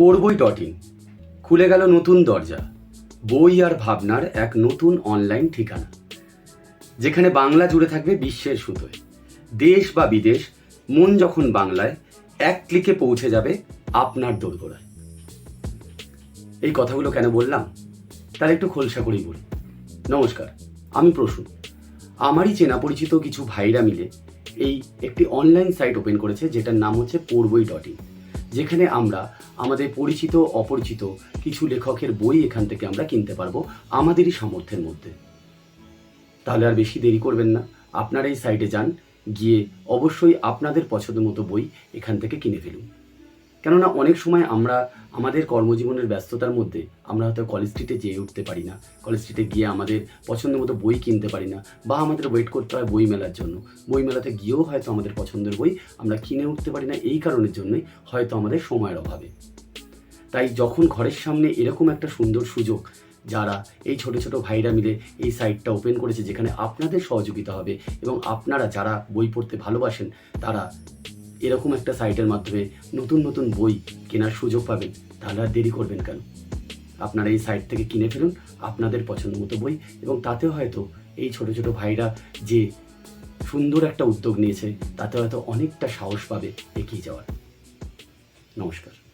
পড়বই dot in. খুলে গেল নতুন দরজা, বই আর ভাবনার এক নতুন অনলাইন ঠিকানা, যেখানে বাংলা জুড়ে থাকবে বিশ্বের সুতোয়। দেশ বা বিদেশ, মন যখন বাংলায়, এক ক্লিকে পৌঁছে যাবে আপনার দোরগোড়ায়। এই কথাগুলো কেন বললাম? তার একটু খোলসা করেই বলি। নমস্কার, আমি প্রসূন। আমারই চেনা পরিচিত কিছু ভাইরা মিলে এই একটি অনলাইন সাইট ওপেন করেছে, যেটার নাম হচ্ছে পড়বই ডট ইন। যেখানে আমরা আমাদের পরিচিত, অপরিচিত কিছু লেখকের বই এখান থেকে আমরা কিনতে পারব আমাদেরই সামর্থ্যের মধ্যে। তাহলে আর বেশি দেরি করবেন না। আপনারা এই সাইটে যান, গিয়ে অবশ্যই আপনাদের পছন্দ মতো বই এখান থেকে কিনে ফেলুন। কেননা অনেক সময় আমরা আমাদের কর্মজীবনের ব্যস্ততার মধ্যে আমরা হয়তো কলেজ স্ট্রিটে যেয়ে উঠতে পারি না। কলেজ স্ট্রিটে গিয়ে আমাদের পছন্দ মতো বই কিনতে পারি না বা আমাদের ওয়েট করতে হয় বই মেলার জন্য। বই মেলাতে গিয়েও হয়তো আমাদের পছন্দের বই আমরা কিনে উঠতে পারি না। এই কারণের জন্যই হয়তো আমাদের সময়ের অভাবে। তাই যখন ঘরের সামনে এরকম একটা সুন্দর সুযোগ যারা এই ছোট ছোট ভাইরা মিলে এই সাইটটা ওপেন করেছে যেখানে আপনাদের সহযোগিতা হবে এবং আপনারা যারা বই পড়তে ভালোবাসেন তারা এরকম একটা সাইটের মাধ্যমে নতুন নতুন বই কেনার সুযোগ পাবেন, তাহলে আর দেরি করবেন কেন? আপনারা এই সাইট থেকে কিনে ফেলুন আপনাদের পছন্দ মতো বই এবং তাতে হয়তো এই ছোট ছোট ভাইরা যে সুন্দর একটা উদ্যোগ নিয়েছে, তাতে হয়তো অনেকটা সাহস পাবে এগিয়ে যাওয়ার। নমস্কার।